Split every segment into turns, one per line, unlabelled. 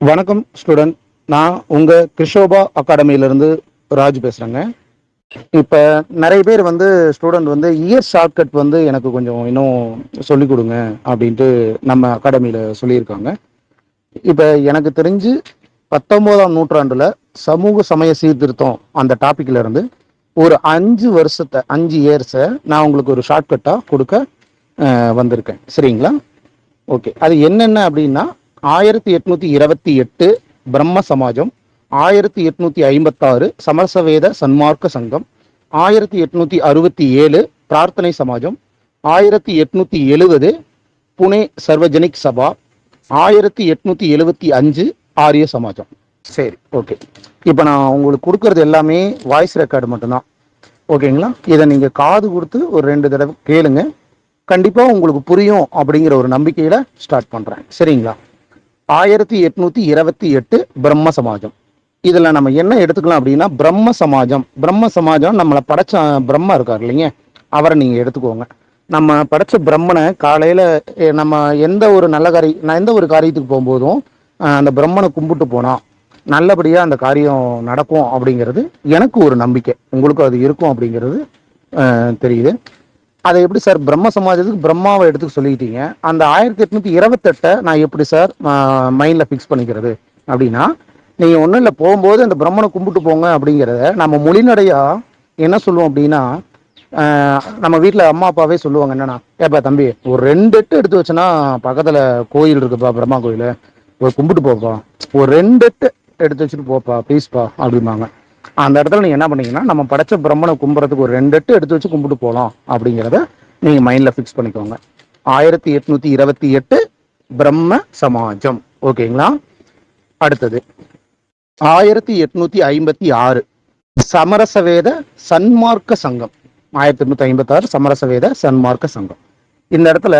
வணக்கம் ஸ்டூடெண்ட் நான் உங்கள் கிருஷோபா அகாடமியிலேருந்து ராஜ் பேசுகிறேங்க இப்போ நிறைய பேர் வந்து ஸ்டூடெண்ட் வந்து இயர் ஷார்ட்கட் வந்து எனக்கு கொஞ்சம் இன்னும் சொல்லிக் கொடுங்க அப்படின்ட்டு நம்ம அகாடமியில் சொல்லியிருக்காங்க. இப்போ எனக்கு தெரிஞ்சு பத்தொம்போதாம் நூற்றாண்டில் சமூக சமய சீர்திருத்தம் அந்த டாபிக்ல இருந்து ஒரு அஞ்சு வருஷத்தை அஞ்சு இயர்ஸை நான் உங்களுக்கு ஒரு ஷார்ட்கட்டாக கொடுக்க வந்திருக்கேன். சரிங்களா? ஓகே. அது என்னென்ன அப்படின்னா ஆயிரத்தி எட்நூத்தி இருபத்தி எட்டு பிரம்ம சமாஜம் ஆயிரத்தி எட்நூத்தி ஐம்பத்தாறு சமரசவேத சன்மார்க்க சங்கம் ஆயிரத்தி எட்நூத்தி அறுபத்தி ஏழு பிரார்த்தனை சமாஜம் ஆயிரத்தி எட்நூத்தி எழுவது புனே சர்வஜனிக் சபா ஆயிரத்தி எட்நூத்தி எழுவத்தி அஞ்சு ஆரிய சமாஜம். சரி ஓகே. இப்போ நான் உங்களுக்கு கொடுக்கறது எல்லாமே வாய்ஸ் ரெக்கார்டு மட்டும்தான். ஓகேங்களா? இதை நீங்கள் காது கொடுத்து ஒரு ரெண்டு தடவை கேளுங்க. கண்டிப்பாக உங்களுக்கு புரியும் அப்படிங்கிற ஒரு நம்பிக்கையில் ஸ்டார்ட் பண்ணுறேன் சரிங்களா? ஆயிரத்தி எட்நூத்தி இருபத்தி எட்டு பிரம்ம சமாஜம். இதில் நம்ம என்ன எடுத்துக்கலாம் அப்படின்னா பிரம்ம சமாஜம். பிரம்ம சமாஜம் நம்மளை படைச்ச பிரம்மா இருக்கார் இல்லைங்க? அவரை நீங்கள் எடுத்துக்கோங்க. நம்ம படைச்ச பிரம்மனை காலையில் நம்ம எந்த ஒரு நல்ல காரி நான் எந்த ஒரு காரியத்துக்கு போகும்போதும் அந்த பிரம்மனை கும்பிட்டு போனால் நல்லபடியாக அந்த காரியம் நடக்கும் அப்படிங்கிறது எனக்கு ஒரு நம்பிக்கை. உங்களுக்கும் அது இருக்கும் அப்படிங்கிறது தெரியுது. அதை எப்படி சார் பிரம்ம சமாஜத்துக்கு பிரம்மாவை எடுத்துக்க சொல்லிக்கிட்டீங்க? அந்த ஆயிரத்தி எட்நூத்தி இருபத்தெட்டை நான் எப்படி சார் மைண்ட்ல ஃபிக்ஸ் பண்ணிக்கிறது? அப்படின்னா நீங்க ஒன்றும் இல்லை போகும்போது அந்த பிரம்மனை கும்பிட்டு போங்க அப்படிங்கிறத நம்ம மொழிநடையா என்ன சொல்லுவோம் அப்படின்னா நம்ம வீட்டில் அம்மா அப்பாவே சொல்லுவாங்க என்னன்னா ஏப்பா தம்பி ஒரு ரெண்டு எட்டு எடுத்து வச்சுன்னா பக்கத்தில் கோயில் இருக்குப்பா பிரம்மா கோயில். ஒரு கும்பிட்டு போப்பா. ஒரு ரெண்டு எட்டு எடுத்து வச்சுட்டு போப்பா ப்ளீஸ்ப்பா அப்படிம்பாங்க. அந்த இடத்துல நீங்க என்ன பண்ணீங்கன்னா நம்ம படைச்ச பிரம்மனை கும்புறதுக்கு ஒரு ரெண்டு எட்டு எடுத்து வச்சு கும்பிட்டு போகலாம் அப்படிங்கிறத நீங்கள் மைண்டில் ஃபிக்ஸ் பண்ணிக்கோங்க. ஆயிரத்தி எட்நூத்தி இருபத்தி எட்டு பிரம்ம சமாஜம். ஓகேங்களா? அடுத்தது. ஆயிரத்தி எட்நூத்தி ஐம்பத்தி ஆறு சமரசவேத சன்மார்க்க சங்கம். ஆயிரத்தி எட்நூத்தி ஐம்பத்தி ஆறு சமரசவேத சன்மார்க்க சங்கம். இந்த இடத்துல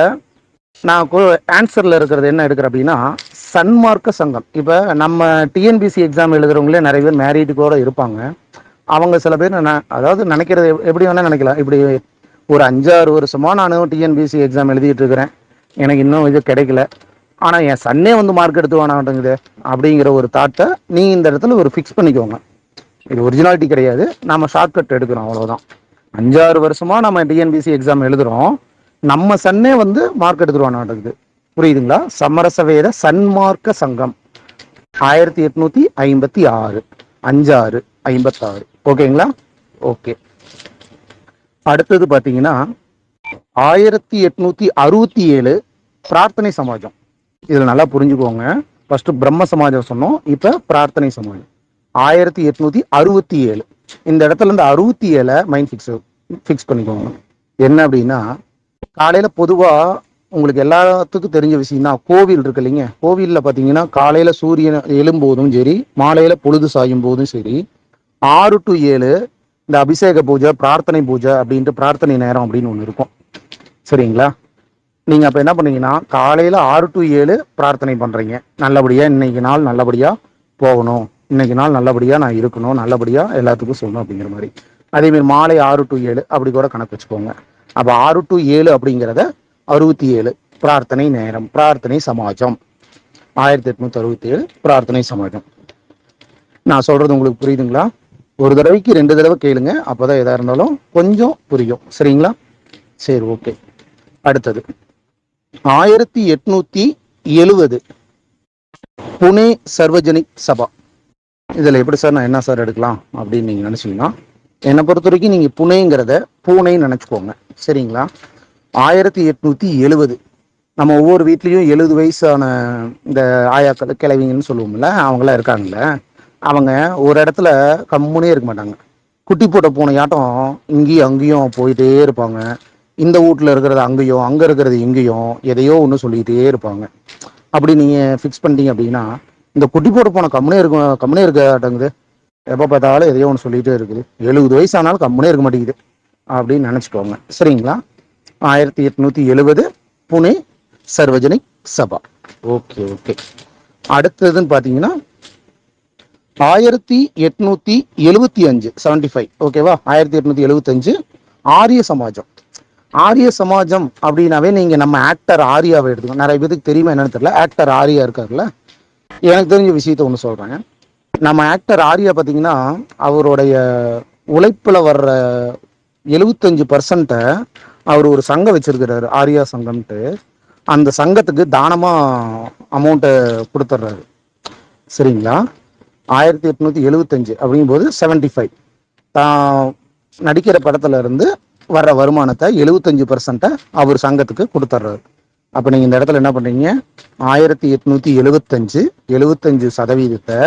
நான் ஆன்சரில் இருக்கிறது என்ன எடுக்கிறேன் அப்படின்னா சன்மார்க்க சங்கம். இப்போ நம்ம டிஎன்பிசி எக்ஸாம் எழுதுறவங்களே நிறைய பேர் மேரீடு கூட இருப்பாங்க. அவங்க சில பேர் நான் அதாவது நினைக்கிறது எப்படி வேணால் நினைக்கலாம். இப்படி ஒரு அஞ்சாறு வருஷமாக நானும் டிஎன்பிசி எக்ஸாம் எழுதிட்டு இருக்கிறேன். எனக்கு இன்னும் இது கிடைக்கல. ஆனால் என் சன்னே வந்து மார்க் எடுத்து வேணாட்டுங்குது அப்படிங்கிற ஒரு தாட்டை நீ இந்த இடத்துல ஒரு ஃபிக்ஸ் பண்ணிக்கோங்க. இது ஒரிஜினாலிட்டி கிடையாது. நம்ம ஷார்ட்கட் எடுக்கிறோம் அவ்வளோதான் அஞ்சாறு வருஷமா நம்ம டிஎன்பிசி எக்ஸாம் எழுதுகிறோம் நம்ம சன்னே வந்து மார்க் எடுத்துருவானாட்டுக்குது. புரியுதுங்களா? சமரசவேத சன்மார்க்க சங்கம். ஆயிரத்தி எட்நூத்தி ஐம்பத்தி ஆறு. அஞ்சாறு ஐம்பத்தாறு. ஓகேங்களா? ஓகே. அடுத்தது பார்த்தீங்கன்னா ஆயிரத்தி எட்நூத்தி அறுபத்தி ஏழு பிரார்த்தனை சமாஜம். இதில் நல்லா புரிஞ்சுக்கோங்க. ஃபர்ஸ்ட் பிரம்ம சமாஜம் சொன்னோம் இப்போ பிரார்த்தனை சமாஜம். ஆயிரத்தி எட்நூத்தி அறுபத்தி ஏழு. இந்த இடத்துல இந்த அறுபத்தி ஏழை மைண்ட் ஃபிக்ஸ் ஃபிக்ஸ் பண்ணிக்கோங்க. என்ன அப்படின்னா காலையில பொதுவா உங்களுக்கு எல்லாத்துக்கும் தெரிஞ்ச விஷயம் தான் கோவில் இருக்கு இல்லைங்க. கோவிலில் பார்த்தீங்கன்னா காலையில சூரியன் எழும்போதும் சரி மாலையில பொழுது சாயும் போதும் சரி ஆறு டு ஏழு இந்த அபிஷேக பூஜை பிரார்த்தனை பூஜை அப்படின்ட்டு பிரார்த்தனை நேரம் அப்படின்னு ஒன்று இருக்கும். சரிங்களா? நீங்கள் அப்போ என்ன பண்ணீங்கன்னா காலையில ஆறு டு ஏழு பிரார்த்தனை பண்ணுறீங்க நல்லபடியாக இன்னைக்கு நாள் நல்லபடியாக போகணும். இன்னைக்கு நாள் நல்லபடியாக நான் இருக்கணும். நல்லபடியாக எல்லாத்துக்கும் சொல்லணும் அப்படிங்கிற மாதிரி. அதேமாரி மாலை ஆறு டு ஏழு அப்படி கூட கணக்கு வச்சுக்கோங்க. அப்போ ஆறு டு ஏழு அப்படிங்கிறத அறுபத்தி ஏழு. பிரார்த்தனை நேரம் பிரார்த்தனை சமாஜம். ஆயிரத்தி எட்நூத்தி அறுபத்தி ஏழு பிரார்த்தனை சமாஜம். நான் சொல்றது உங்களுக்கு புரியுதுங்களா? ஒரு தடவைக்கு ரெண்டு தடவை கேளுங்க. அப்போதான் எதா இருந்தாலும் கொஞ்சம் புரியும். சரிங்களா? சரி ஓகே. அடுத்தது. ஆயிரத்தி எட்நூத்தி எழுவது. புனே சர்வஜனிக் சபா. இதில் எப்படி சார் நான் என்ன சார் எடுக்கலாம் அப்படின்னு நீங்கள் நினச்சிங்கன்னா என்னை பொறுத்த வரைக்கும் நீங்கள் புனேங்கிறத பூனைன்னு நினச்சிக்கோங்க. சரிங்களா? ஆயிரத்தி எட்நூற்றி எழுபது நம்ம ஒவ்வொரு வீட்லேயும் எழுபது வயசான இந்த ஆயாக்கள் கிழவிங்கன்னு சொல்லுவோம்ல அவங்களாம் இருக்காங்கல்ல. அவங்க ஒரு இடத்துல கம்முனே இருக்க மாட்டாங்க. குட்டி போட்ட பூனையாட்டம் இங்கேயும் அங்கேயும் போயிட்டே இருப்பாங்க. இந்த வீட்ல இருக்கிறது அங்கேயும் அங்கே இருக்கிறது இங்கேயும் எதையோ ஒன்று சொல்லிக்கிட்டே இருப்பாங்க. அப்படி நீங்கள் ஃபிக்ஸ் பண்ணிட்டீங்க அப்படின்னா இந்த குட்டி போட்ட பூனை கம்முனே இருக்கும் கம்முனே இருக்காட்டங்குது எப்போ பார்த்தாலும் எதையோ ஒன்று சொல்லிகிட்டே இருக்குது. எழுபது வயசு ஆனாலும் கம்முனே இருக்க மாட்டேங்குது. அப்படின்னு நினச்சிக்கோங்க. சரிங்களா? ஆயிரத்தி எட்நூத்தி எழுபது புனே சர்வஜனிக் சபா. Okay okay. அடுத்ததுன்னு பார்த்தீங்கன்னா ஆயிரத்தி எட்நூத்தி எழுவத்தி அஞ்சு செவன்டி ஃபைவ் ஓகேவா? ஆயிரத்தி எட்நூத்தி எழுபத்தஞ்சு ஆரிய சமாஜம். ஆரிய சமாஜம் அப்படின்னாவே நீங்க நம்ம ஆக்டர் ஆரியாவை எடுத்துக்கோங்க நிறைய பேருக்கு தெரியுமா என்னன்னு தெரியல. ஆக்டர் ஆரியா இருக்காருல்ல? எனக்கு தெரிஞ்ச விஷயத்த ஒன்று சொல்கிறேன் நம்ம ஆக்டர் ஆர்யா பார்த்தீங்கன்னா அவருடைய உழைப்பில் வர்ற எழுபத்தஞ்சு பர்சன்ட்டை அவர் ஒரு சங்கம் வச்சிருக்கிறாரு ஆர்யா சங்கம்ட்டு அந்த சங்கத்துக்கு தானமாக அமௌண்ட்டை கொடுத்துட்றாரு சரிங்களா? ஆயிரத்தி எட்நூற்றி எழுபத்தஞ்சு அப்படிங்கும்போது செவன்டி ஃபைவ் தான் நடிக்கிற படத்துல இருந்து வர்ற வருமானத்தை எழுபத்தஞ்சு பர்சன்ட்டை அவர் சங்கத்துக்கு கொடுத்துட்றாரு அப்போ நீங்கள் இந்த இடத்துல என்ன பண்ணுறீங்க ஆயிரத்தி எட்நூற்றி எழுபத்தஞ்சு எழுபத்தஞ்சு சதவீதத்தை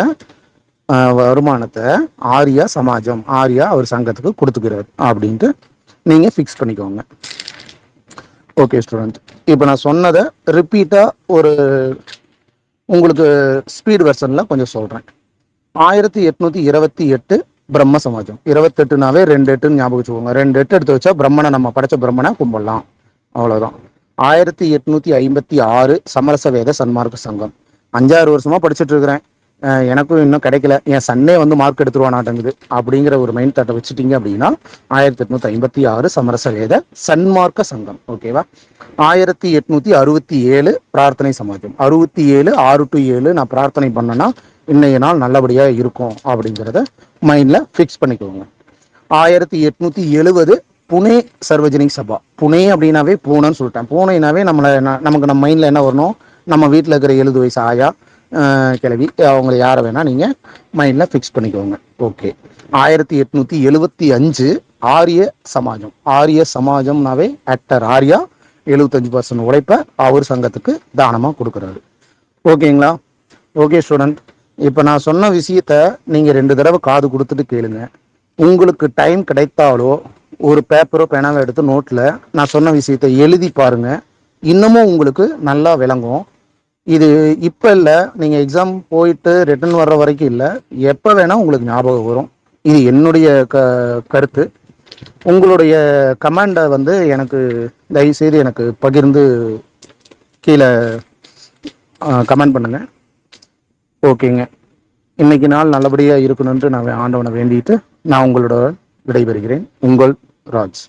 வருமானத்தை ஆர்யா சமாஜம் ஆர்யா அவர் சங்கத்துக்கு கொடுத்துக்கிறார் அப்படின்ட்டு நீங்கள் ஃபிக்ஸ் பண்ணிக்கோங்க. ஓகே ஸ்டூடெண்ட் இப்போ நான் சொன்னதை ரிப்பீட்டாக ஒரு உங்களுக்கு ஸ்பீட் வெர்ஷனில் கொஞ்சம் சொல்கிறேன் ஆயிரத்தி எட்நூற்றி இருபத்தி எட்டு பிரம்ம சமாஜம். இருபத்தெட்டுனாவே ரெண்டு எட்டுன்னு ஞாபகம் வச்சுக்கோங்க. ரெண்டு எட்டு எடுத்து வச்சா பிரம்மனை நம்ம படைச்ச பிரம்மனை கும்பிடலாம். அவ்வளோதான் ஆயிரத்தி எட்நூத்தி ஐம்பத்தி ஆறு சமரச வேத சன்மார்க்க சங்கம். அஞ்சாறு வருஷமா படிச்சுட்டு இருக்கிறேன். எனக்கும் இன்னும் கிடைக்கல. என் சன்னே வந்து மார்க் எடுத்துருவானாட்டங்குது. அப்படிங்கிற ஒரு மைண்ட் தாட்டை வச்சுட்டீங்க அப்படின்னா ஆயிரத்தி எட்நூத்தி ஐம்பத்தி ஆறு சமரச வேத சன்மார்க்க சங்கம். ஓகேவா ஆயிரத்தி எட்நூத்தி அறுபத்தி ஏழு பிரார்த்தனை சமாஜம். அறுபத்தி ஏழு ஆறு டு ஏழு நான் பிரார்த்தனை பண்ணேன்னா இன்னைய நாள் நல்லபடியா இருக்கும் அப்படிங்கிறத மைண்ட்ல ஃபிக்ஸ் பண்ணிக்கோங்க. ஆயிரத்தி எட்நூத்தி எழுவது புனே சர்வஜனிக் சபா. புனே அப்படின்னாவே பூனைன்னு சொல்லிட்டேன். பூனைனாவே நம்மளை நமக்கு நம்ம மைண்ட்ல என்ன வரணும்? நம்ம வீட்டில் இருக்கிற எழுது வயசு ஆயா கிளவி. அவங்களை அவங்கள யாரை வேணால் நீங்கள் மைண்டில் ஃபிக்ஸ் பண்ணிக்கோங்க. ஓகே ஆயிரத்தி எட்நூற்றி எழுபத்தி அஞ்சு ஆரிய சமாஜம். ஆரிய சமாஜம்னாவே ஆக்டர் ஆர்யா எழுபத்தஞ்சு பர்சன்ட் உழைப்பை அவர் சங்கத்துக்கு தானமாக கொடுக்குறாரு. ஓகேங்களா ஓகே ஸ்டூடெண்ட் இப்போ நான் சொன்ன விஷயத்த நீங்கள் ரெண்டு தடவை காது கொடுத்துட்டு கேளுங்க. உங்களுக்கு டைம் கிடைத்தாலோ ஒரு பேப்பரோ பேனாவை எடுத்து நோட்டில் நான் சொன்ன விஷயத்த எழுதி பாருங்க. இன்னமும் உங்களுக்கு நல்லா விளங்கும். இது இப்போ இல்லை. நீங்கள் எக்ஸாம் போயிட்டு ரிட்டர்ன் வர்ற வரைக்கும் இல்லை. எப்போ வேணால் உங்களுக்கு ஞாபகம் வரும். இது என்னுடைய க கருத்து. உங்களுடைய கமெண்டை வந்து எனக்கு தயவுசெய்து எனக்கு பகிர்ந்து கீழே கமெண்ட் பண்ணுங்க. ஓகேங்க. இன்னைக்கு நாள் நல்லபடியாக இருக்கணும்னு நான் ஆண்டவனை வேண்டிட்டு நான் உங்களோட விடைபெறுகிறேன். உங்கள் ராஜ்.